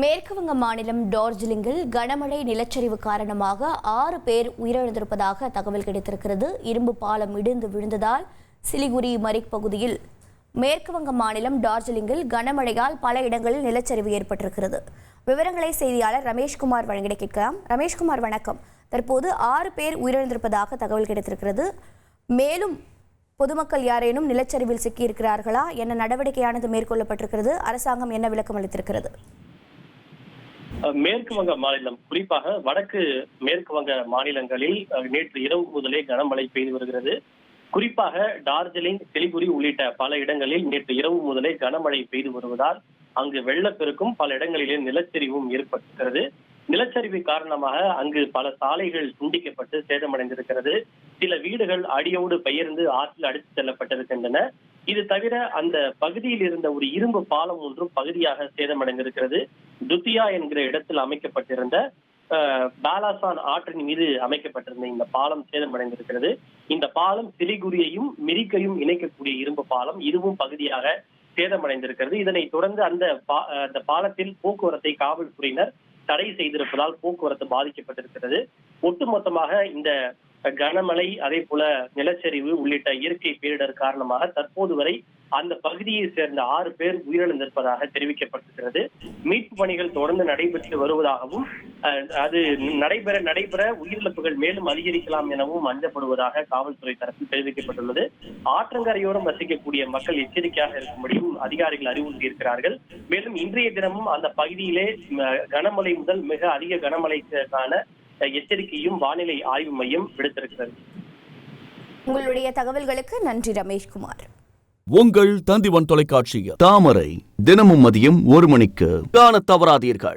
மேற்குவங்க மாநிலம் டார்ஜிலிங்கில் கனமழை நிலச்சரிவு காரணமாக ஆறு பேர் உயிரிழந்திருப்பதாக தகவல் கிடைத்திருக்கிறது. இரும்பு பாலம் இடிந்து விழுந்ததால் சிலிகுரி மரிக் பகுதியில். மேற்குவங்க மாநிலம் டார்ஜிலிங்கில் கனமழையால் பல இடங்களில் நிலச்சரிவு ஏற்பட்டிருக்கிறது. விவரங்களை செய்தியாளர் ரமேஷ்குமார் வழங்கிட கேட்கலாம். ரமேஷ்குமார் வணக்கம். தற்போது ஆறு பேர் உயிரிழந்திருப்பதாக தகவல் கிடைத்திருக்கிறது. மேலும் பொதுமக்கள் யாரேனும் நிலச்சரிவில் சிக்கியிருக்கிறார்களா? என்ன நடவடிக்கையானது மேற்கொள்ளப்பட்டிருக்கிறது? அரசாங்கம் என்ன விளக்கம் அளித்திருக்கிறது? மேற்கு வங்க மாநிலம் குறிப்பாக வடக்கு மேற்கு வங்க மாநிலங்களில் நேற்று இரவு முதலே கனமழை பெய்து வருகிறது. குறிப்பாக டார்ஜிலிங் சிலிகுரி உள்ளிட்ட பல இடங்களில் நேற்று இரவு முதலே கனமழை பெய்து வருவதால் அங்கு வெள்ளப்பெருக்கும் பல இடங்களிலே நிலச்சரிவும் ஏற்பட்டிருக்கிறது. நிலச்சரிவு காரணமாக அங்கு பல சாலைகள் துண்டிக்கப்பட்டு சேதமடைந்திருக்கிறது. சில வீடுகள் அடியோடு பெயர்ந்து ஆற்றில் அடித்து செல்லப்பட்டிருக்கின்றன. இது தவிர அந்த பகுதியில் இருந்த ஒரு இரும்பு பாலம் ஒன்றும் பகுதியாக சேதமடைந்திருக்கிறது. துத்தியா என்கிற இடத்தில் அமைக்கப்பட்டிருந்த பாலாசான் ஆற்றின் மீது அமைக்கப்பட்டிருந்த இந்த பாலம் சேதமடைந்திருக்கிறது. இந்த பாலம் சிலிகுரியையும் மிரிக்கையும் இணைக்கக்கூடிய இரும்பு பாலம் இதுவும் பகுதியாக சேதமடைந்திருக்கிறது. இதனை தொடர்ந்து அந்த பா- அந்த பாலத்தில் போக்குவரத்தை காவல்துறையினர் தடை செய்திருப்பதால் போக்குவரத்து பாதிக்கப்பட்டிருக்கிறது. ஒட்டுமொத்தமாக இந்த கனமழை அதே போல நிலச்சரிவு உள்ளிட்ட இயற்கை பேரிடர் காரணமாக தற்போது வரை அந்த பகுதியை சேர்ந்த ஆறு பேர் உயிரிழந்திருப்பதாக தெரிவிக்கப்பட்டிருக்கிறது. மீட்பு பணிகள் தொடர்ந்து நடைபெற்று வருவதாகவும் அது நடைபெற நடைபெற உயிரிழப்புகள் மேலும் அதிகரிக்கலாம் எனவும் அஞ்சப்படுவதாக காவல்துறை தரப்பில் தெரிவிக்கப்பட்டுள்ளது. ஆற்றங்கரையோரம் வசிக்கக்கூடிய மக்கள் எச்சரிக்கையாக இருக்கும்படியும் அதிகாரிகள் அறிவுறுத்தியிருக்கிறார்கள். மேலும் இன்றைய தினமும் அந்த பகுதியிலே கனமழை முதல் மிக அதிக கனமழைக்கான எச்சரிக்கையும் வானிலை ஆய்வு மையம் விடுத்திருக்கிறது. உங்களுடைய தகவல்களுக்கு நன்றி ரமேஷ்குமார் உங்கள் தந்திவன் தொலைக்காட்சியில் தாமரை தினமும் மதியம் ஒரு மணிக்கு காணத் தவறாதீர்கள்.